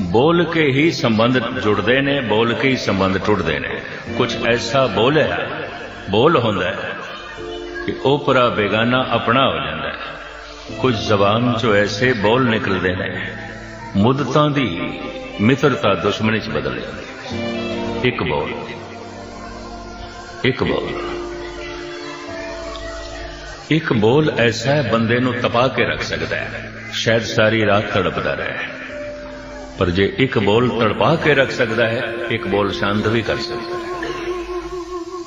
ਬੋਲ ਕੇ ਹੀ ਸੰਬੰਧ ਜੁੜਦੇ ਨੇ, ਬੋਲ ਕੇ ਹੀ ਸੰਬੰਧ ਟੁੱਟਦੇ ਨੇ। ਕੁਝ ਐਸਾ ਬੋਲ ਹੈ, ਬੋਲ ਹੁੰਦਾ ਹੈ ਕਿ ਉਹ ਪਰਾ ਬੇਗਾਨਾ ਆਪਣਾ ਹੋ ਜਾਂਦਾ ਹੈ। ਕੁਝ ਜ਼ਬਾਨ ਚੋਂ ਐਸੇ ਬੋਲ ਨਿਕਲਦੇ ਨੇ, ਮੁੱਦਤਾਂ ਦੀ ਮਿੱਤਰਤਾ ਦੁਸ਼ਮਣੀ ਚ ਬਦਲ ਜਾਂਦੀ ਇੱਕ ਬੋਲ ਇੱਕ ਬੋਲ। ਇੱਕ ਬੋਲ ਐਸਾ ਬੰਦੇ ਨੂੰ ਤਪਾ ਕੇ ਰੱਖ ਸਕਦਾ ਹੈ। ਸ਼ਾਇਦ ਸਾਰੀ ਰਾਤ ਤੜਪਦਾ ਰਹੇ। ਪਰ ਜੇ ਇੱਕ ਬੋਲ ਤੜਪਾ ਕੇ ਰੱਖ ਸਕਦਾ ਹੈ, ਇੱਕ ਬੋਲ ਸ਼ਾਂਤ ਵੀ ਕਰ ਸਕਦਾ ਹੈ।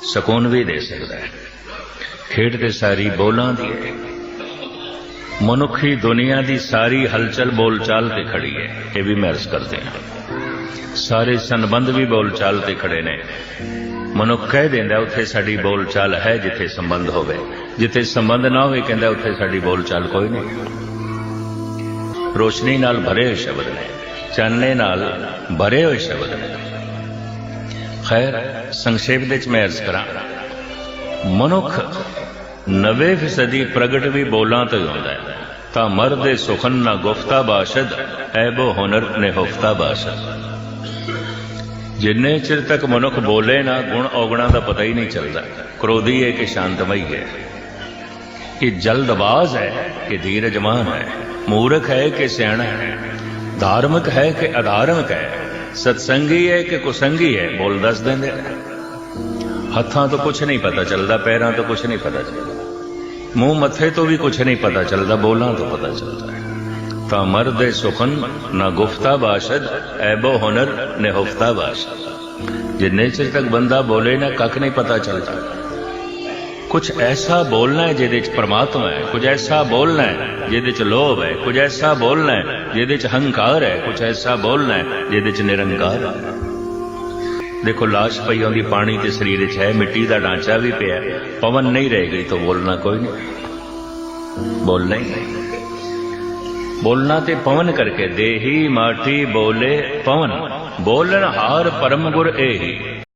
ਸਕੂਨ ਵੀ ਦੇ ਸਕਦਾ ਹੈ। ਖੇਡ ਤੇ ਸਾਰੀ ਬੋਲਾਂ ਦੀ ਹੈ। ਮਨੁੱਖੀ ਦੁਨੀਆ ਦੀ ਸਾਰੀ ਹਲਚਲ ਬੋਲਚਾਲ ਤੇ ਖੜੀ ਹੈ। ਇਹ ਵੀ ਮਹਿਰਸ ਕਰਦੇ ਹਾਂ। ਸਾਰੇ ਸੰਬੰਧ ਵੀ ਬੋਲਚਾਲ ਤੇ ਖੜੇ ਨੇ। ਮਨੁੱਖ ਕਹਿ ਦਿੰਦਾ, ਉੱਥੇ ਸਾਡੀ ਬੋਲਚਾਲ ਹੈ ਜਿੱਥੇ ਸੰਬੰਧ ਹੋਵੇ। ਜਿੱਥੇ ਸੰਬੰਧ ਨਾ ਹੋਵੇ, ਕਹਿੰਦਾ, ਉੱਥੇ ਸਾਡੀ ਬੋਲਚਾਲ ਕੋਈ ਨਹੀਂ। ਰੋਸ਼ਨੀ ਨਾਲ ਭਰੇ ਸ਼ਬਦ ਨੇ। ਚਾਨਣੇ ਨਾਲ ਭਰੇ ਹੋਏ ਸ਼ਬਦ ਨੇ। ਖੈਰ, ਸੰਖੇਪ ਦੇ ਚ ਮੈਂ ਅਰਜ਼ ਕਰਾਂ, ਮਨੁੱਖ 90% ਪ੍ਰਗਟ ਵੀ ਬੋਲਾਂ ਤੋਂ ਹੁੰਦਾ ਹੈ। ਤਾਂ ਮਰਦੇ ਸੁਖਨ ਨਾ ਗੁਫਤਾ ਬਾਸ਼ਦ, ਐਬੋ ਹੁਨਰ ਨੇ ਹੁਫਤਾ ਬਾਸ਼ਦ। ਜਿੰਨੇ ਚਿਰ ਤੱਕ ਮਨੁੱਖ ਬੋਲੇ ਨਾ, ਗੁਣ ਔਗਣਾ ਦਾ ਪਤਾ ਹੀ ਨਹੀਂ ਚੱਲਦਾ। ਕ੍ਰੋਧੀ ਹੈ ਕਿ ਸ਼ਾਂਤਮਈ ਹੈ? ਕਿ ਜਲਦਬਾਜ਼ ਹੈ ਕਿ ਧੀਰਜਮਾਨ ਹੈ? ਮੂਰਖ ਹੈ ਕਿ ਸਿਆਣਾ ਹੈ? ਧਾਰਮਿਕ ਹੈ ਕਿ ਅਧਾਰਮਿਕ ਹੈ? ਸਤਸੰਗੀ ਹੈ ਕਿ ਕੁਸੰਗੀ ਹੈ? ਬੋਲ ਦੱਸ ਦਿੰਦੇ ਨੇ। ਹੱਥਾਂ ਤੋਂ ਕੁਝ ਨਹੀਂ ਪਤਾ ਚੱਲਦਾ, ਪੈਰਾਂ ਤੋਂ ਕੁਝ ਨਹੀਂ ਪਤਾ ਚੱਲਦਾ। ਮੂੰਹ ਮੱਥੇ ਤੋਂ ਵੀ ਕੁਝ ਨਹੀਂ ਪਤਾ ਚੱਲਦਾ, ਬੋਲਾਂ ਤੋਂ ਪਤਾ ਚੱਲਦਾ ਹੈ। ਤਾਂ ਮਰਦੇ ਸੁਖਨ, ਨਾ ਗੁਫਤਾ ਬਾਸ਼ਦ, ਐਬੋ ਹੁਨਰ ਨੇ ਹੁਫਤਾ ਬਾਸ਼ਦ। ਜਿੰਨੇ ਚਿਰ ਤੱਕ ਬੰਦਾ ਬੋਲੇ ਨਾ, ਕੱਖ ਨਹੀਂ ਪਤਾ ਚੱਲਦਾ। ਕੁਝ ਐਸਾ ਬੋਲਣਾ ਹੈ ਜਿਹਦੇ ਚ ਪਰਮਾਤਮਾ ਹੈ ਕੁਝ ਐਸਾ ਬੋਲਣਾ ਹੈ ਜਿਹਦੇ ਚ ਲੋਭ ਹੈ ਕੁਝ ਐਸਾ ਬੋਲਣਾ ਹੈ ਜਿਹਦੇ ਚ ਹੰਕਾਰ ਹੈ ਕੁਝ ਐਸਾ ਬੋਲਣਾ ਹੈ ਜਿਹਦੇ ਚ ਨਿਰੰਕਾਰ ਹੈ। ਦੇਖੋ, ਲਾਸ਼ ਪਈ ਆਉਂਦੀ ਪਾਣੀ ਤੇ ਸਰੀਰ 'ਚ ਹੈ, ਮਿੱਟੀ ਦਾ ਢਾਂਚਾ ਵੀ ਪਿਆ ਪਵਨ ਨਹੀਂ ਰਹਿ ਗਈ ਤਾਂ ਬੋਲਣਾ ਕੋਈ ਨਹੀਂ। ਬੋਲਣਾ ਹੀ ਬੋਲਣਾ ਤੇ ਪਵਨ ਕਰਕੇ ਦੇਹੀ ਮਾਠੀ ਬੋਲੇ ਪਵਨ, ਬੋਲਣ ਹਾਰ ਪਰਮ ਗੁਰ ਏਹੀ।